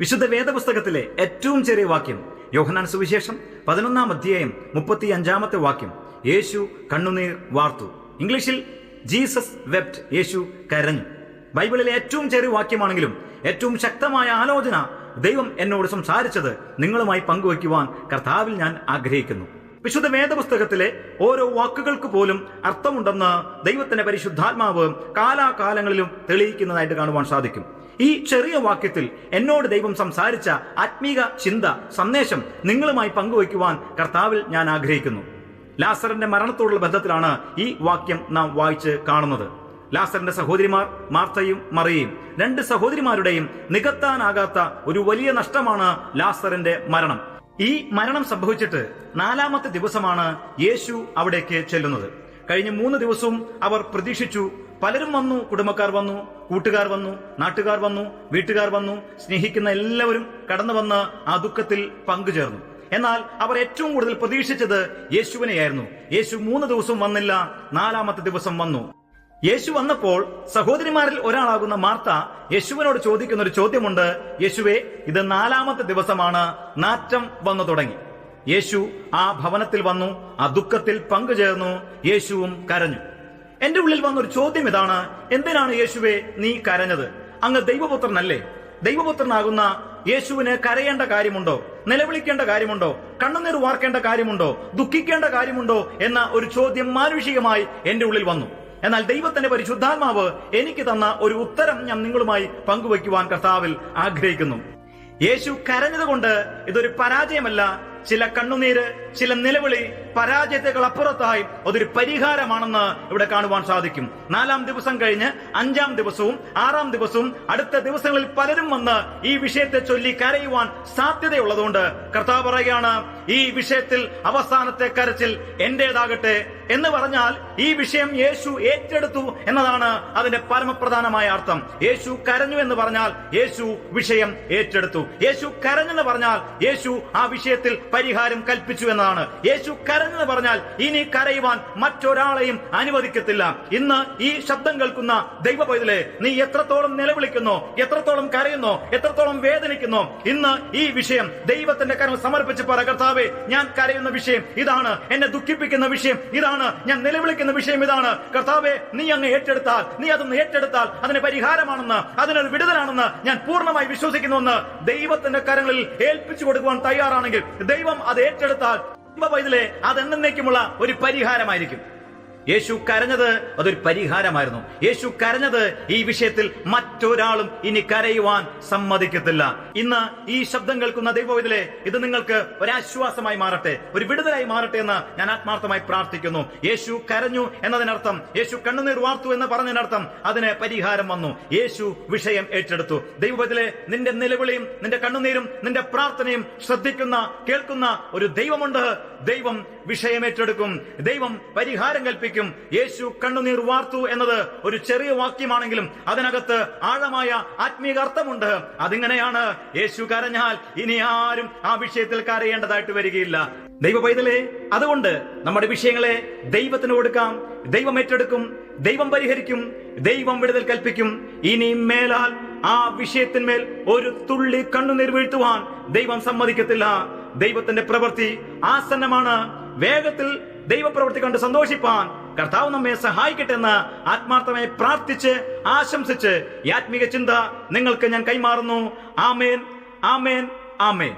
വിശുദ്ധ വേദപുസ്തകത്തിലെ ഏറ്റവും ചെറിയ വാക്യം യോഹനാൻ സുവിശേഷം പതിനൊന്നാം അധ്യായം മുപ്പത്തി അഞ്ചാമത്തെ വാക്യം യേശു കണ്ണുനീർ വാർത്തു. ഇംഗ്ലീഷിൽ ജീസസ് വെപ്റ്റ് യേശു കരഞ്ഞു. ബൈബിളിലെ ഏറ്റവും ചെറിയ വാക്യമാണെങ്കിലും ഏറ്റവും ശക്തമായ ആലോചന ദൈവം എന്നോട് സംസാരിച്ചത് നിങ്ങളുമായി പങ്കുവയ്ക്കുവാൻ കർത്താവിൽ ഞാൻ ആഗ്രഹിക്കുന്നു. വിശുദ്ധ വേദപുസ്തകത്തിലെ ഓരോ വാക്കുകൾക്ക് പോലും അർത്ഥമുണ്ടെന്ന് ദൈവത്തിന്റെ പരിശുദ്ധാത്മാവ് കാലാകാലങ്ങളിലും തെളിയിക്കുന്നതായിട്ട് കാണുവാൻ സാധിക്കും. ഈ ചെറിയ വാക്യത്തിൽ എന്നോട് ദൈവം സംസാരിച്ച ആത്മീക ചിന്ത സന്ദേശം നിങ്ങളുമായി പങ്കുവയ്ക്കുവാൻ കർത്താവിൽ ഞാൻ ആഗ്രഹിക്കുന്നു. ലാസറിന്റെ മരണത്തോടുള്ള ബന്ധത്തിലാണ് ഈ വാക്യം നാം വായിച്ച് കാണുന്നത്. ലാസറിന്റെ സഹോദരിമാർ മാർത്തയും മറിയയും രണ്ട് സഹോദരിമാരുടെയും നികത്താനാകാത്ത ഒരു വലിയ നഷ്ടമാണ് ലാസറിന്റെ മരണം. ഈ മരണം സംഭവിച്ചിട്ട് നാലാമത്തെ ദിവസമാണ് യേശു അവിടേക്ക് ചെല്ലുന്നത്. കഴിഞ്ഞ മൂന്ന് ദിവസവും അവർ പ്രതീക്ഷിച്ചു പലരും വന്നു കുടുംബക്കാർ വന്നു കൂട്ടുകാർ വന്നു നാട്ടുകാർ വന്നു വീട്ടുകാർ വന്നു സ്നേഹിക്കുന്ന എല്ലാവരും കടന്നു വന്ന് ആ ദുഃഖത്തിൽ പങ്കുചേർന്നു. എന്നാൽ അവർ ഏറ്റവും കൂടുതൽ പ്രതീക്ഷിച്ചത് യേശുവിനെയായിരുന്നു. യേശു മൂന്ന് ദിവസം വന്നില്ല നാലാമത്തെ ദിവസം വന്നു. യേശു വന്നപ്പോൾ സഹോദരിമാരിൽ ഒരാളാകുന്ന മാർത്ത യേശുവിനോട് ചോദിക്കുന്ന ഒരു ചോദ്യമുണ്ട്. യേശുവെ ഇത് നാലാമത്തെ ദിവസമാണ് നാറ്റം വന്നു തുടങ്ങി. യേശു ആ ഭവനത്തിൽ വന്നു ആ ദുഃഖത്തിൽ പങ്കുചേർന്നു യേശുവും കരഞ്ഞു. എന്റെ ഉള്ളിൽ വന്നൊരു ചോദ്യം ഇതാണ് എന്തിനാണ് യേശുവെ നീ കരഞ്ഞത്? അങ്ങ് ദൈവപുത്രനല്ലേ? ദൈവപുത്രനാകുന്ന യേശുവിന് കരയേണ്ട കാര്യമുണ്ടോ? നിലവിളിക്കേണ്ട കാര്യമുണ്ടോ? കണ്ണുനീർ വാർക്കേണ്ട കാര്യമുണ്ടോ? ദുഃഖിക്കേണ്ട കാര്യമുണ്ടോ? എന്ന ഒരു ചോദ്യം മാനുഷികമായി എന്റെ ഉള്ളിൽ വന്നു. എന്നാൽ ദൈവത്തിന്റെ പരിശുദ്ധാത്മാവ് എനിക്ക് തന്ന ഒരു ഉത്തരം ഞാൻ നിങ്ങളുമായി പങ്കുവയ്ക്കുവാൻ കർത്താവിൽ ആഗ്രഹിക്കുന്നു. യേശു കരഞ്ഞതുകൊണ്ട് ഇതൊരു പരാജയമല്ല ചില കണ്ണുനീര് ചില നിലവിളി പരാജയത്തെക്കാൾ അപ്പുറത്തായി അതൊരു പരിഹാരമാണെന്ന് ഇവിടെ കാണുവാൻ സാധിക്കും. നാലാം ദിവസം കഴിഞ്ഞ് അഞ്ചാം ദിവസവും ആറാം ദിവസവും അടുത്ത ദിവസങ്ങളിൽ പലരും വന്ന് ഈ വിഷയത്തെ ചൊല്ലി കരയുവാൻ സാധ്യതയുള്ളതുകൊണ്ട് കർത്താവ് പറയുകയാണ് ഈ വിഷയത്തിൽ അവസാനത്തെ കരച്ചിൽ എന്റേതാകട്ടെ എന്ന് പറഞ്ഞാൽ ഈ വിഷയം യേശു ഏറ്റെടുത്തു എന്നതാണ് അതിന്റെ പരമപ്രധാനമായ അർത്ഥം. യേശു കരഞ്ഞു എന്ന് പറഞ്ഞാൽ യേശു വിഷയം ഏറ്റെടുത്തു. യേശു കരഞ്ഞെന്ന് പറഞ്ഞാൽ യേശു ആ വിഷയത്തിൽ പരിഹാരം കൽപ്പിച്ചു എന്നതാണ് യേശു കരഞ്ഞെന്ന് പറഞ്ഞാൽ ഇനി കരയുവാൻ മറ്റൊരാളെയും അനുവദിക്കത്തില്ല. ഇന്ന് ഈ ശബ്ദം കേൾക്കുന്ന ദൈവ പൈതലെ നീ എത്രത്തോളം നിലവിളിക്കുന്നു എത്രത്തോളം കരയുന്നു എത്രത്തോളം വേദനിക്കുന്നു. ഇന്ന് ഈ വിഷയം ദൈവത്തിന്റെ കരം സമർപ്പിച്ച് പറ കർത്താവെ ഞാൻ കരയുന്ന വിഷയം ഇതാണ് എന്നെ ദുഃഖിപ്പിക്കുന്ന വിഷയം ഇതാണ് ഞാൻ നിലവിളിക്കുന്ന വിഷയം ഇതാണ്. കർത്താവെ നീ അങ്ങ് ഏറ്റെടുത്താൽ നീ അതൊന്ന് ഏറ്റെടുത്താൽ അതിന് പരിഹാരമാണെന്ന് അതിനൊരു വിടുതലാണെന്ന് ഞാൻ പൂർണമായി വിശ്വസിക്കുന്നുവെന്ന് ദൈവത്തിന്റെ കരങ്ങളിൽ ഏൽപ്പിച്ചു കൊടുക്കുവാൻ തയ്യാറാണെങ്കിൽ ദൈവം അത് ഏറ്റെടുത്താൽ ദൈവ പൈതലെ അത് എന്നേക്കുമുള്ള ഒരു പരിഹാരമായിരിക്കും. യേശു കരഞ്ഞത് അതൊരു പരിഹാരമായിരുന്നു. യേശു കരഞ്ഞത് ഈ വിഷയത്തിൽ മറ്റൊരാളും ഇനി കരയുവാൻ സമ്മതിക്കത്തില്ല. ഇന്ന് ഈ ശബ്ദം കേൾക്കുന്ന ദൈവവിധലെ ഇത് നിങ്ങൾക്ക് ഒരാശ്വാസമായി മാറട്ടെ ഒരു വിടുതലായി മാറട്ടെ എന്ന് ഞാൻ ആത്മാർത്ഥമായി പ്രാർത്ഥിക്കുന്നു. യേശു കരഞ്ഞു എന്നതിനർത്ഥം യേശു കണ്ണുനീർ വാർത്തു എന്ന് പറഞ്ഞതിനർത്ഥം അതിന് പരിഹാരം വന്നു. യേശു വിഷയം ഏറ്റെടുത്തു. ദൈവത്തിലെ നിന്റെ നിലവിളിയും നിന്റെ കണ്ണുനീരും നിന്റെ പ്രാർത്ഥനയും ശ്രദ്ധിക്കുന്ന കേൾക്കുന്ന ഒരു ദൈവമുണ്ട്. ദൈവം വിഷയമേറ്റെടുക്കും ദൈവം പരിഹാരം കൽപ്പിക്കും. യേശു കണ്ണുനീർ വാർത്തു എന്നത് ഒരു ചെറിയ വാക്യമാണെങ്കിലും അതിനകത്ത് ആഴമായ ആത്മീക അർത്ഥമുണ്ട്. അതിങ്ങനെയാണ് യേശു കരഞ്ഞാൽ ഇനി ആരും ആ വിഷയത്തിൽ കരയേണ്ടതായിട്ട് വരികയില്ല. ദൈവ പൈതലേ അതുകൊണ്ട് നമ്മുടെ വിഷയങ്ങളെ ദൈവത്തിന് കൊടുക്കാം ദൈവം ഏറ്റെടുക്കും ദൈവം പരിഹരിക്കും ദൈവം വിടുതൽ കൽപ്പിക്കും. ഇനി മേലാൽ ആ വിഷയത്തിന്മേൽ ഒരു തുള്ളി കണ്ണുനീർ വീഴ്ത്തുവാൻ ദൈവം സമ്മതിക്കത്തില്ല. ദൈവത്തിന്റെ പ്രവൃത്തി ആസന്നമാണ്. വേഗത്തിൽ ദൈവപ്രവൃത്തി കണ്ട് സന്തോഷിപ്പാൻ കർത്താവ് നമ്മെ സഹായിക്കട്ടെ എന്ന് ആത്മാർത്ഥമായി പ്രാർത്ഥിച്ച് ആശംസിച്ച് ആത്മീക ചിന്ത നിങ്ങൾക്ക് ഞാൻ കൈമാറുന്നു. ആമേൻ ആമേൻ ആമേൻ.